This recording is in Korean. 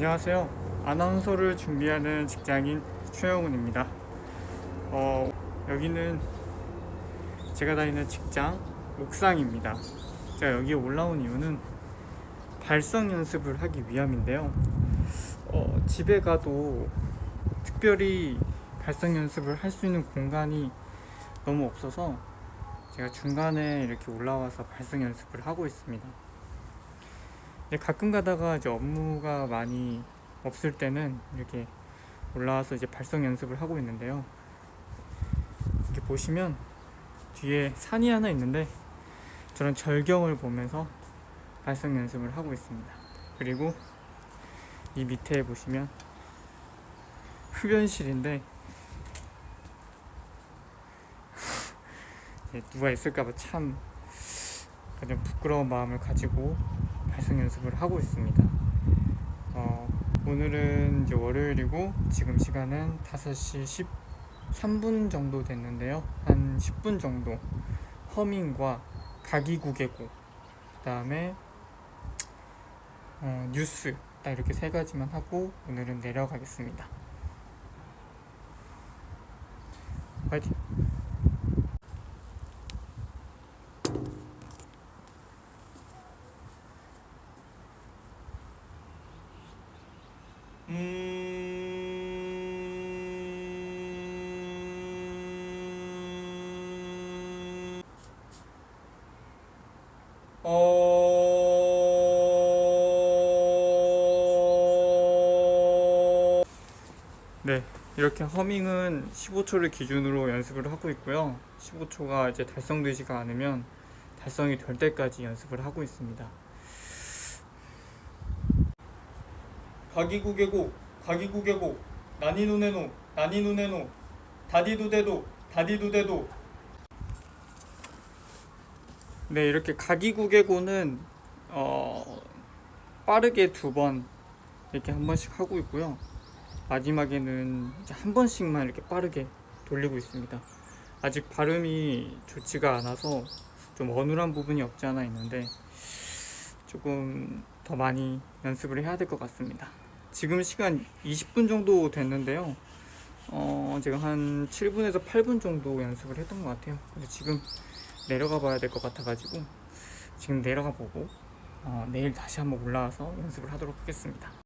안녕하세요. 아나운서를 준비하는 직장인 최영훈입니다. 어, 여기는 제가 다니는 직장 옥상입니다. 제가 여기에 올라온 이유는 발성 연습을 하기 위함인데요. 어, 집에 가도 특별히 발성 연습을 할 수 있는 공간이 너무 없어서 제가 중간에 이렇게 올라와서 발성 연습을 하고 있습니다. 가끔 가다가 이제 업무가 많이 없을 때는 이렇게 올라와서 이제 발성 연습을 하고 있는데요. 이렇게 보시면 뒤에 산이 하나 있는데 저는 절경을 보면서 발성 연습을 하고 있습니다. 그리고 이 밑에 보시면 흡연실인데 누가 있을까봐 참 그냥 부끄러운 마음을 가지고 발성 연습을 하고 있습니다. 어, 오늘은 이제 월요일이고 지금 시간은 5시 13분 정도 됐는데요. 한 10분 정도 허밍과 가기구개고 그다음에 어, 뉴스 딱 이렇게 세 가지만 하고 오늘은 내려가겠습니다. 화이팅! 음... 어... 네, 이렇게 허밍은 15초를 기준으로 연습을 하고 있고요. 15초가 이제 달성되지가 않으면 달성이 될 때까지 연습을 하고 있습니다. 가기구개고 가기구개고 나니누네노 나니누네노 다디두대도 다디두대도 네 이렇게 가기구개고는 어 빠르게 두 번 이렇게 한 번씩 하고 있고요. 마지막에는 한 번씩만 이렇게 빠르게 돌리고 있습니다. 아직 발음이 좋지가 않아서 좀 어눌한 부분이 없지 않아 있는데 조금 더 많이 연습을 해야 될 것 같습니다. 지금 시간 20분 정도 됐는데요. 어, 제가 한 7분에서 8분 정도 연습을 했던 것 같아요. 근데 지금 내려가 봐야 될 것 같아가지고 지금 내려가 보고 어, 내일 다시 한번 올라와서 연습을 하도록 하겠습니다.